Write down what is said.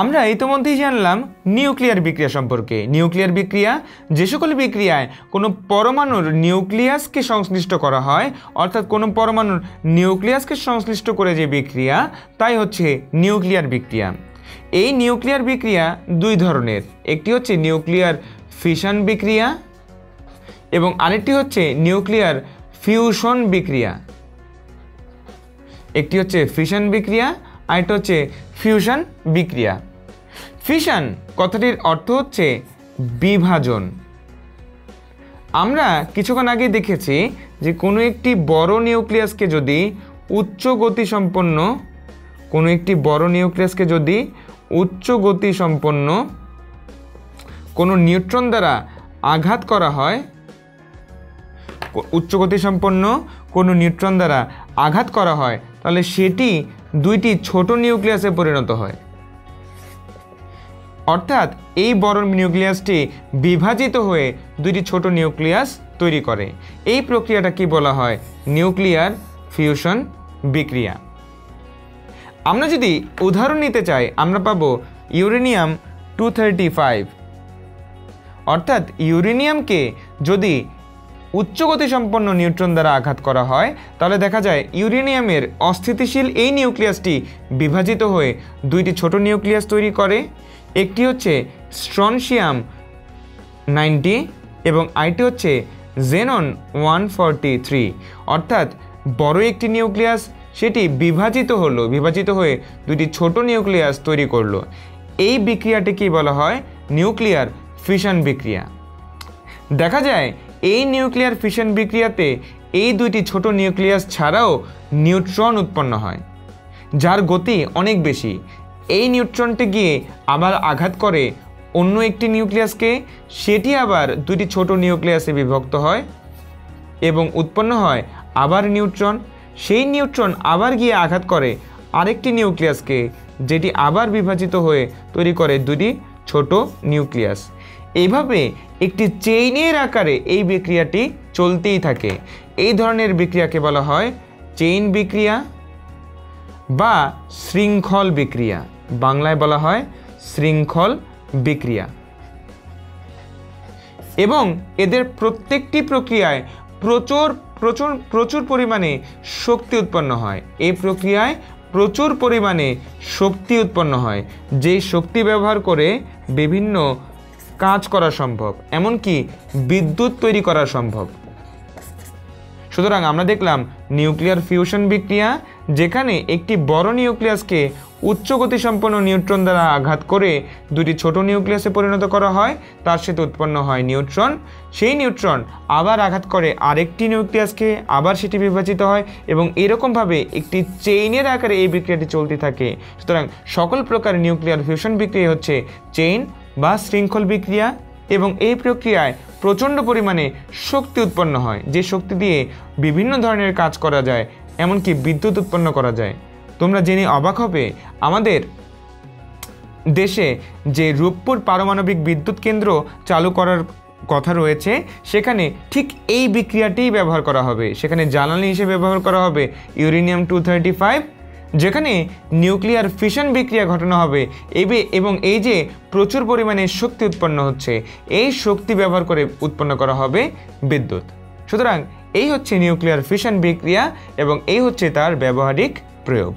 আমরা ইতিমধ্যেই জানলাম নিউক্লিয়ার বিক্রিয়া সম্পর্কে। নিউক্লিয়ার বিক্রিয়া, যে সকল বিক্রিয়ায় কোনো পরমাণুর নিউক্লিয়াসকে সংশ্লিষ্ট করা হয়, অর্থাৎ কোনো পরমাণুর নিউক্লিয়াসকে সংশ্লিষ্ট করে যে বিক্রিয়া, তাই হচ্ছে নিউক্লিয়ার বিক্রিয়া। এই নিউক্লিয়ার বিক্রিয়া দুই ধরনের। একটি হচ্ছে নিউক্লিয়ার ফিশন বিক্রিয়া এবং আরেকটি হচ্ছে নিউক্লিয়ার ফিউশন বিক্রিয়া। একটি হচ্ছে ফিশন বিক্রিয়া আরেকটা হচ্ছে ফিউশন বিক্রিয়া। ফিশন কথাটির অর্থ হচ্ছে বিভাজন। আমরা কিছুক্ষণ আগে দেখেছি যে কোনো একটি বড় নিউক্লিয়াসকে যদি উচ্চ গতি সম্পন্ন কোনো একটি বড় নিউক্লিয়াসকে যদি উচ্চ গতি সম্পন্ন কোনো নিউট্রন দ্বারা আঘাত করা হয়, উচ্চ গতি সম্পন্ন কোনো নিউট্রন দ্বারা আঘাত করা হয় তাহলে সেটি দুইটি ছোট নিউক্লিয়াসে পরিণত হয়। অর্থাৎ এই বড় নিউক্লিয়াসটি বিভাজিত হয়ে দুইটি ছোট নিউক্লিয়াস তৈরি করে। এই প্রক্রিয়াটা কি বলা হয়? নিউক্লিয়ার ফিউশন বিক্রিয়া। আমরা যদি উদাহরণ নিতে চাই, আমরা পাবো ইউরেনিয়াম টু অর্থাৎ ইউরেনিয়ামকে যদি উচ্চগতি সম্পন্ন নিউট্রন দ্বারা আঘাত করা হয়, তাহলে দেখা যায় ইউরেনিয়ামের অস্থিতিশীল এই নিউক্লিয়াসটি বিভাজিত হয়ে দুইটি ছোট নিউক্লিয়াস তৈরি করে, একটি হচ্ছে স্ট্রনশিয়াম নাইনটি এবং আইটি হচ্ছে জেনন ওয়ান থ্রি। অর্থাৎ বড় একটি নিউক্লিয়াস, সেটি বিভাজিত হলো, বিভাজিত হয়ে দুটি ছোট নিউক্লিয়াস তৈরি করল। এই বিক্রিয়াটিকেই বলা হয় নিউক্লিয়ার ফিশন বিক্রিয়া। দেখা যায় এই নিউক্লিয়ার ফিশন বিক্রিয়াতে এই দুইটি ছোট নিউক্লিয়াস ছাড়াও নিউট্রন উৎপন্ন হয়, যার গতি অনেক বেশি। এই নিউট্রনটি গিয়ে আবার আঘাত করে অন্য একটি নিউক্লিয়াসকে, সেটি আবার দুটি ছোট নিউক্লিয়াসে বিভক্ত হয় এবং উৎপন্ন হয় আবার নিউট্রন। সেই নিউট্রন আবার গিয়ে আঘাত করে আরেকটি নিউক্লিয়াসকে, যেটি আবার বিভাজিত হয়ে তৈরি করে দুটি ছোট নিউক্লিয়াস। এইভাবে একটি চেইনের আকারে এই বিক্রিয়াটি চলতেই থাকে। এই ধরনের বিক্রিয়াকে বলা হয় চেইন বিক্রিয়া বা শৃঙ্খল বিক্রিয়া। বাংলায় বলা হয় শৃঙ্খল বিক্রিয়া। এবং এদের প্রত্যেকটি প্রক্রিয়ায় প্রচুর প্রচুর প্রচুর পরিমাণে শক্তি উৎপন্ন হয়। এই প্রক্রিয়ায় প্রচুর পরিমাণে শক্তি উৎপন্ন হয়। যেই শক্তি ব্যবহার করে বিভিন্ন কাজ করা সম্ভব, এমনকি বিদ্যুৎ তৈরি করা সম্ভব। সুতরাং আমরা দেখলাম নিউক্লিয়ার ফিউশন বিক্রিয়া, যেখানে একটি বড় নিউক্লিয়াসকে উচ্চ গতিসম্পন্ন নিউট্রন দ্বারা আঘাত করে দুটি ছোট নিউক্লিয়াসে পরিণত করা হয়, তার সাথে উৎপন্ন হয় নিউট্রন। সেই নিউট্রন আবার আঘাত করে আরেকটি নিউক্লিয়াসকে, আবার সেটি বিভাজিত হয় এবং এরকমভাবে একটি চেইনের আকারে এই বিক্রিয়াটি চলতে থাকে। সুতরাং সকল প্রকার নিউক্লিয়ার ফিউশন বিক্রিয়া হচ্ছে চেইন বা শৃঙ্খল বিক্রিয়া এবং এই প্রক্রিয়ায় প্রচণ্ড পরিমাণে শক্তি উৎপন্ন হয়, যে শক্তি দিয়ে বিভিন্ন ধরনের কাজ করা যায়, এমনকি বিদ্যুৎ উৎপন্ন করা যায়। তোমরা জেনে অবাক হবে, আমাদের দেশে যে রূপপুর পারমাণবিক বিদ্যুৎ কেন্দ্র চালু করার কথা রয়েছে, সেখানে ঠিক এই বিক্রিয়াটিই ব্যবহার করা হবে। সেখানে জ্বালানি হিসেবে ব্যবহার করা হবে, ইউরেনিয়াম টু থার্টি ফাইভ যেখানে নিউক্লিয়ার ফিশন বিক্রিয়া ঘটানো হবে। এবে এবং এই যে প্রচুর পরিমাণে শক্তি উৎপন্ন হচ্ছে, এই শক্তি ব্যবহার করে উৎপন্ন করা হবে বিদ্যুৎ। সুতরাং এই হচ্ছে নিউক্লিয়ার ফিশন বিক্রিয়া এবং এই হচ্ছে তার ব্যবহারিক প্রয়োগ।